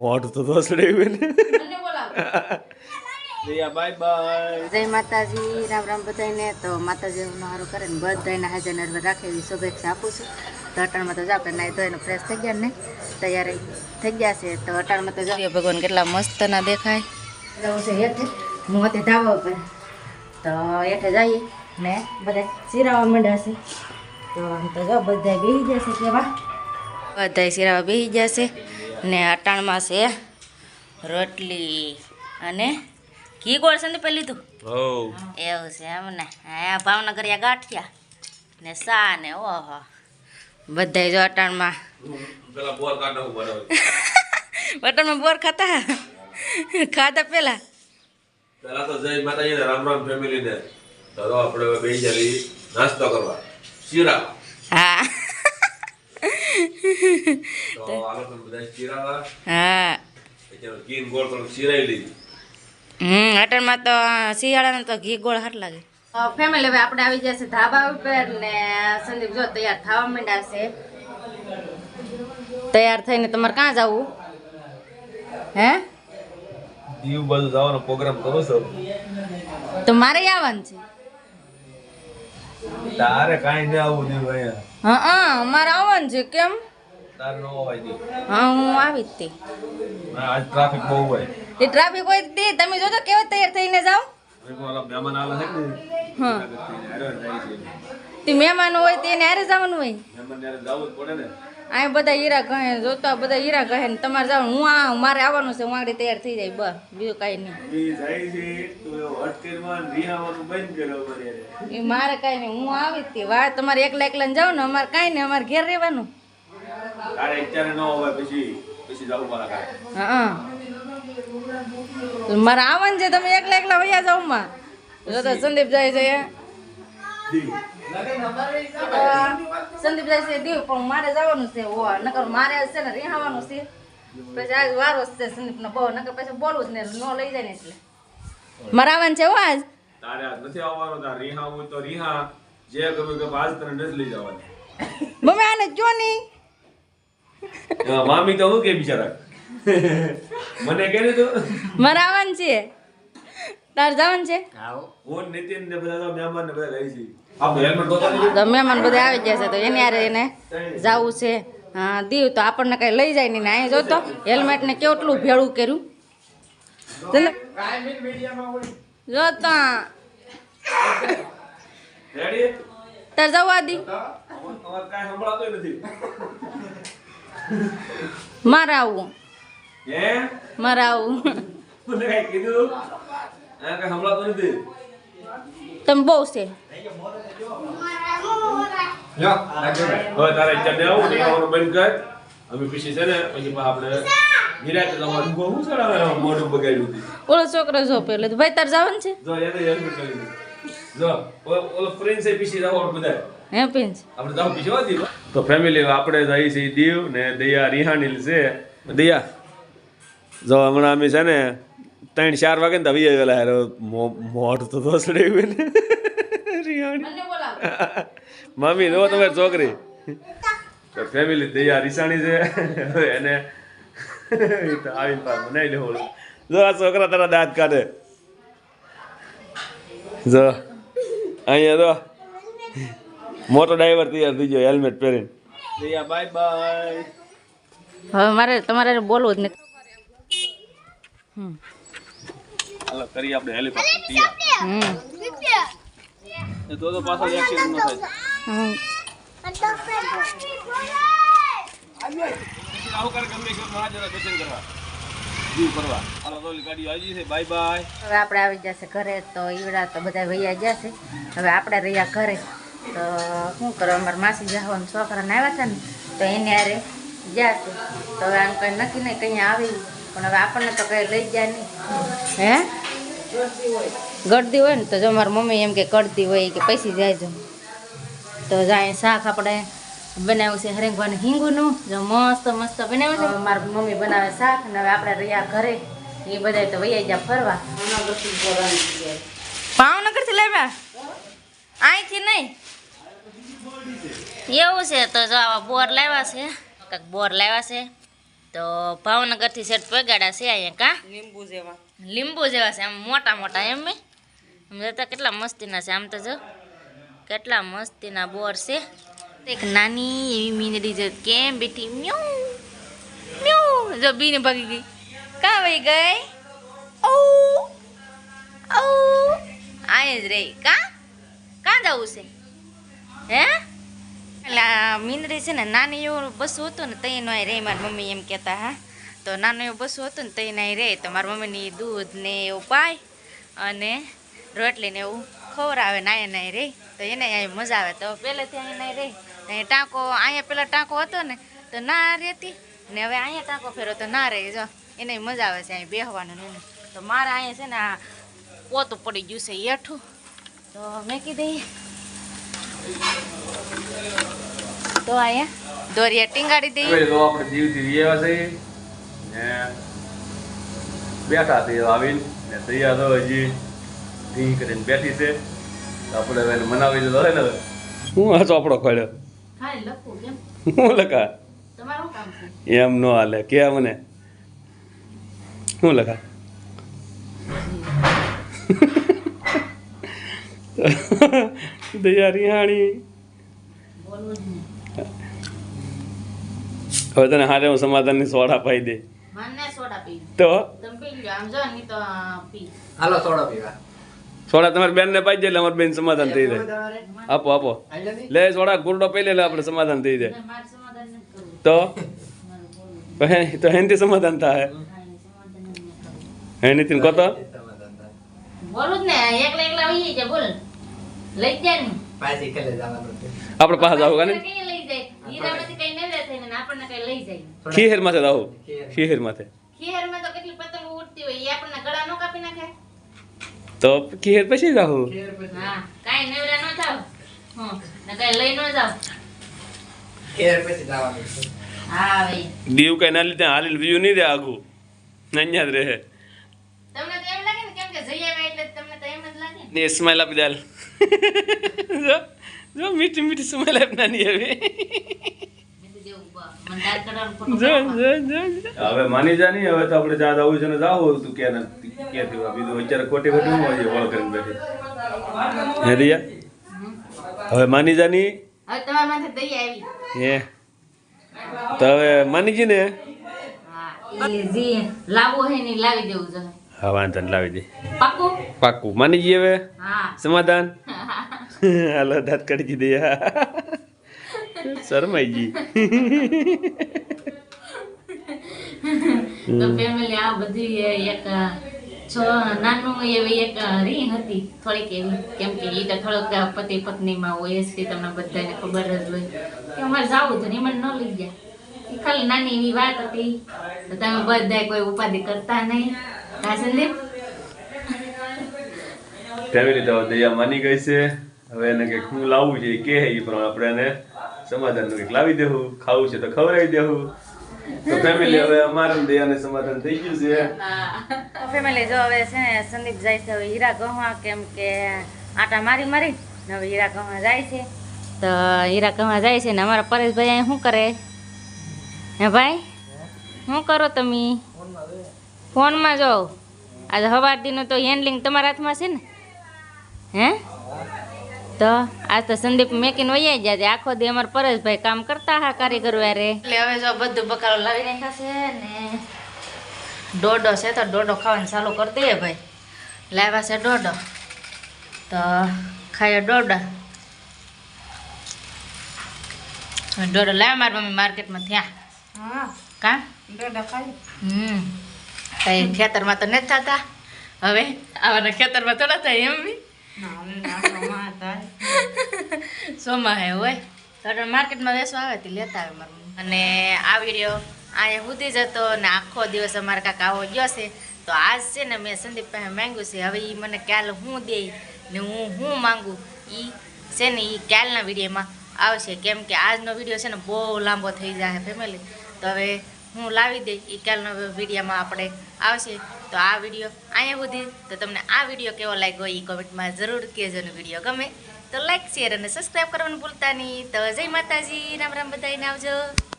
મોઢું તો દોસડે ને. જયા બાય બાય જય માતાજી રામ રામ બધાને તો માતાજી સારું કરે ને બધાને હાજર નરવર રાખે એવી શુભેચ્છા આપું છું. તો અટાણમાં તો જાવ કે નાઈ ધોઈને ફ્રેશ થઈ ગયા ને. તૈયાર થઈ ગયા છે. તો અટાણમાં તો જાવ ભગવાન કેટલા મસ્ત ના દેખાય. જવું છે હેઠે. હું હતી ધાબા ઉપર. તો એટલે જઈએ ને બધા શિરાવા માંડ્યા છે. તો આમ તો જો બધા બેસી જશે કેવા. બધા શિરાવા બેસી જશે ને અટાણમાં છે રોટલી અને ઘી ગોળ સંદીપ લીધું એવું છે એમ ને. હા ભાવનગર યા ગાંઠિયા ને સા ને ઓહો. બધાય જો અટાણમાં. અટાણમાં બોર ખાતા? ખાધા પેલા? પેલા તો જય માતાજી રામ રામ ફેમિલી ને. તો આપણે બે જલી નાસ્તો કરવા. શીરા હા તો આ લોકો બધા શીરાવા હા. હમ અટાણમાં તો શિયાળાનો તો ઘી ગોળ હાર લાગે. ફેમિલી હવે આપણે આવી જશે ધાબા ઉપર ને સંદીપ જો તૈયાર થવા માંડ્યા છે. તૈયાર થઈને તમારે ક્યાં જવું? હે? દીવ બાજુ જવાનો પ્રોગ્રામ કરો છો? તો મારે આવવાનું છે. તારે કાઈ ન આવું દીવ અહીંયા. હા હા અમારે આવવાનું છે કેમ? હા હું આવી જ આજ ટ્રાફિક બહુ હોય. એ ટ્રાફિક હોય તે તમે જોજો કેવા તૈયાર થઈને જાઓ. મહેમાન છે ને હા. તે મહેમાન હોય તેને હારે જવાનું હોય. આ બધા હીરા કહે જોતા બધા હીરા કહે ને તમારે જવાનું હું આ મારે આવવાનું છે હું આગળ તૈયાર થઈ જાય બસ બીજું કાંઈ નહીં. એ મારે કાંઈ નહીં હું આવી જ તે. વાર તમારે એકલા એકલા જાવ ને અમારે કાંઈ નહીં અમારે ઘેર રહેવાનું. તારે અત્યારે ન હોય પછી પછી જવું પડે કાંઈ હા મારે આવન છે તમે એકલા એકલા વૈયા જાવમાં. જો તો સંદીપ જાય છે સંદીપ જાય છે દીવ પણ મારે જવાનું છે ઓ નકર મારે છે ને રિહાવાનું છે. પછી આજ વારો છે સંદીપ નો બહુ નકર પછી બોલવું જ ને ન લઈ જાય ને એટલે. મારે આવવાનું છે હો આજ? તારે આજ નથી આવવાનું તારે રિહા તો રિહા. જે કરવું કે આજ તને નથી લઈ જવાની. મમ્મી આને જો નહીં. હા, મામી તો હું કે બિચારા? મને કે ને તો મરાવન છે. તારે જવાનું છે? હું નીતિન ને બધા તો મહેમાન ને બધા રહી છે. તો તો મહેમાન બધા આવી ગયા છે તો એની હારે એને જવું છે. હા દીવ તો આપણને કઈ લઈ જાય નહીં ને અહીં જોતો હેલ્મેટ ને કેટલું ભેળું કર્યું. ચાલો. જો તો. રેડી તાર જવા દી અમારે કાંઈ સંભળાતું નથી. મારે આવું હે મારે આવું તમે બહુ છે. હવે તારે અત્યારે ને આવું ને આવવાનું બંધ કર. અમે પછી છે ને પછી પાછા આપણે નિરાતે તમારું હું ચડાવે મોઢું બગાડ્યું હતું. ઓલો છોકરો જો પેલો તો ભાઈ તાર જવાનું છે? જો એને હેલ્મેટ કરી દીધું. જો ઓલો- ફ્રેન્ડ છે પછી જવાનું બધા. હે આપણે જાવ પછી હોતી. તો ફેમિલી આપણે જઈ છે દીવ ને દયા રિહાણી છે. દયા જો હમણાં અમે છે ને ત્રણ ચાર વાગે ને તો આવી ગયેલા યાર મોઢ તો દોસડે ને. રિહાણી મમ્મી જો તમારી છોકરી. તો ફેમિલી દયા રિસાણી છે. એને આવી તો આવીને પાછું બનાવી લેવું જો આ છોકરા તારા દાંત કાઢે. જો. અહીંયા જો. મોટો ડ્રાઈવર તૈયાર થઈ ગયો હેલ્મેટ પહેરીને. દયા બાય બાય હવે મારે તમારે બોલવું જ નથી. હમ. હાલો કરી આપણે હેલિકોપ્ટર તૈયાર. હમ. એ તો તો પાછળ એક્સિડન્ટ ન થાય. હમ. આવું કર ગમે કે મહાજના દર્શન કરવા. દીવ કરવા હાલો તો ઓલી ગાડી આવી છે. બાય બાય હવે આપણે આવી જશે ઘરે તો ઈવડા તો બધા વૈયા જશે હવે આપણે રહ્યા ઘરે. તો શું કરો અમારા માસી જવાનું છોકરાને આવ્યા હતા ને તો એને હારે છે. તો હવે આમ કંઈ નક્કી નહીં કંઈ આવી. પણ હવે આપણને તો કંઈ લઈ જાય નહીં. હે? ગળતી હોય ને તો જો મારી મમ્મી એમ કે કરતી હોય કે પૈસી જાય જો તો જાય શાક આપણે બનાવ્યું છે હરેંગવાનું હિંગુનું. જો મસ્ત મસ્ત બનાવ્યું છે. મારી મમ્મી બનાવે શાક ને હવે આપણે રહ્યા ઘરે. એ બધા તો વૈયા જ્યાં ફરવા. ભાવનગરથી લાવ્યા અહીંથી નહીં? એવું છે તો જો આવા બોર લાવ્યા છે કાંક બોર લાવ્યા છે તો ભાવનગરથી સેટ પગાડા છે અહીંયા કા? લીંબુ જેવા. લીંબુ જેવા છે આમ મોટા મોટા એમ મેં જોતા જતા કેટલા મસ્તીના છે આમ તો જો. કેટલા મસ્તીના બોર છે. એક નાની એવી મીંદડી જો કેમ બેઠી મ્યુ મ્યુ જો બીને ભાગી ગઈ. કાં ભાઈ ગઈ? ઓ ઓ આય જ રહી. કાં? કાં જવું છે? હે? એટલે આ મીંદડી છે ને, નાની એવું બસું હતું ને તઈ નો રે, મારી મમ્મી એમ કહેતા, હા. તો નાનું એવું બસું હતું ને તઈ ના રે, તો મારી મમ્મીની દૂધ ને એવું પાય અને રોટલી ને એવું ખવડાવે ને અહીંયા નાય રે. તો એને અહીં મજા આવે. તો પહેલેથી અહીંયા નાય રે. અહીંયા ટાંકો અહીંયા પેલા ટાંકો હતો ને, તો ના રહેતી ને હવે અહીંયા ટાંકો ફેરો તો ના રહે જો. એને મજા આવે છે અહીં બેહવાનું ને તો મારે અહીંયા છે ને, આ પોતું પડી ગયું છે હેઠું. તો મેં કીધી તો અહીંયા દોરિયા ટીંગાડી દઈએ. હવે તો આપણે જીવથી રહ્યા છે ને બેઠા થઈ આવીને. ને તૈયાર તો હજી ઢીંગ કરીને બેઠી છે. તો આપણે હવે મનાવી દીધો હે ને હવે. હું આ ચોપડો ખોલ્યો ખાલી લખું કેમ? હું લખા તમારું કામ છે? એમ નો હાલે કે મને? શું લખા દયા રિહાણી બોલવું જ નહીં. હવે તને હારે હું સમાધાનની સોડા પાઈ દે. મને સોડા પી તો હાલો સોડા પીવા સોડા તમારી બેનને પાઈ જાય એટલે અમારી બેન સમાધાન થઈ જાય. આપો આપો. લે સોડા ગુરડો પી લે એટલે આપણે સમાધાન થઈ જાય. સમાધાન તો? તો હે- તો હેનથી સમાધાન થાય. હા, સમાધાન નીતિન કહો તો. બોલું જ ને એકલા એકલા વહી જાય બોલ. લઈ જ જાય ને. પાછી ખેલે જવાનું છે. આપણે પાસે જાવ જાય હીરામાંથી કઈ નવરા થઈને ને આપણને કઈ લઈ જાય. ખીહેર માથે જાવ ખીહેર. માથે ખીહરમાં તો કેટલી પતંગો ઉડતી હોય એ આપણને ગળા નો કાપી નાખે. તો ખીહેર પછી જાવ હા કાઈ નવરા ન થાવ. હં ને કઈ લઈ ન જાવ. ખેર પછી જવાનું હા ભાઈ. દીવ કઈ ના લીધે હાલી બીજું નહીં દે આઘું અહીંયા રહે. તમને તો એમ લાગે ને કેમ કે જઈએ એટલે તમને તો એમ જ લાગે ને. ને સ્માઈલ આપી દાલ જો મીઠી મીઠી સુમેલ નાની હવે. મેં કીધું એવું બા, મને દાંત કાઢવાનો જો ખોટો જો જો. હવે માની જા નહીં હવે તો આપણે જ્યાં જવું છે ને જાવ તું ક્યાં નથી બીજું અત્યારે ખોટી ખોટી હું હોય વળ કરીને બેઠી. હે દિયા હવે માની જા નહીં? હવે તમારા માથે દઈ આવી. હે? તો હવે માનીજી ને? હા લાવી દેવું જોઈએ હા વાંધો નહીં લાવી દે. પાકું? પાક્કું માનીજી હવે? સમાધાન? હાલો દાંત કાઢી દે શરમાઈજી તો ફેમિલી આ બધી એક છ નાનું એવી એક રીંગ હતી થોડીક એવી. કેમ કે એ તો થોડોક પતિ પત્નીમાં હોય છે તમને બધાને ખબર જ હોય. કે અમારે જાવું છે ને એમાં ન લઈ ગયા. એ ખાલી નાની એવી વાત હતી. તો તમે બધા કોઈ ઉપાધિ કરતા નહીં. હા સંદીપ? ફેમિલી તો દયા માની ગઈ છે. હવે એને કંઈક હું લાવવું છે કે એ પ્રમાણે આપણે એને સમાધાનનું કંઈક લાવી દેવું. ખાવું છે તો ખવડાવી દેવું. તો ફેમિલી હવે અમારું દયાને સમાધાન થઈ ગયું છે. ફેમિલી જો હવે છે ને સંદીપ જાય છે, હવે હીરા ગહવા કેમ કે આટા મારી મારી હવે હીરા ગહવા જાય છે. તો હીરા ગહવા જાય છે ને અમારા પરેશભાઈ અહીં શું કરે? હે ભાઈ? શું કરો તમે? ફોનમાં જો. આજે સવાર દીનું તો હેન્ડલિંગ તમારા હાથમાં છે ને? હે? તો આજ તો સંદીપ મેકીને વૈયા ગયા છે. આખો દી અમારા પરેશભાઈ કામ કરતા હા કારીગરો યારે એટલે હવે જો બધું બકાલો લાવી નાખ્યા છે ને ડોડો છે તો ડોડો ખાવાનું ચાલુ કરી દઈએ ભાઈ. લાવ્યા છે ડોડો. તો ખાઈએ ડોડા. ડોડો લાવ્યા મારી મમ્મી માર્કેટમાં થયા. હા. કા? ડોડો ખાઈ. હમ. ખેતરમાં તો નથી થતા. હવે આવાના ખેતરમાં થોડા થાય એમ બી. સોમાં હે હોય તો માર્કેટમાં વેસવા આવે તે લેતા આવે મારું અને આ વીડિયો અહીંયા સુધી જતો ને આખો દિવસ અમારે કાંક આવો ગયો છે તો આજ છે ને મેં સંદીપ પાસે માંગ્યું છે હવે એ મને ક્યાલ હું દે ને હું હું માગું એ છે ને એ ક્યાલના વિડીયોમાં આવશે કેમ કે આજનો વીડિયો છે ને બહુ લાંબો થઈ જાય ફેમિલી તો હવે હું લાવી દઈ એ કાલનો વિડીયોમાં આપણે આવશે. તો આ વીડિયો અહીંયા સુધી. તો તમને આ વીડિયો કેવો લાગ્યો એ કોમેન્ટમાં જરૂર કહેજો ને વીડિયો ગમે. તો લાઈક શેર અને સબસ્ક્રાઈબ કરવાનું ભૂલતા નહીં. તો જય માતાજી. રામ રામ બધાને આવજો.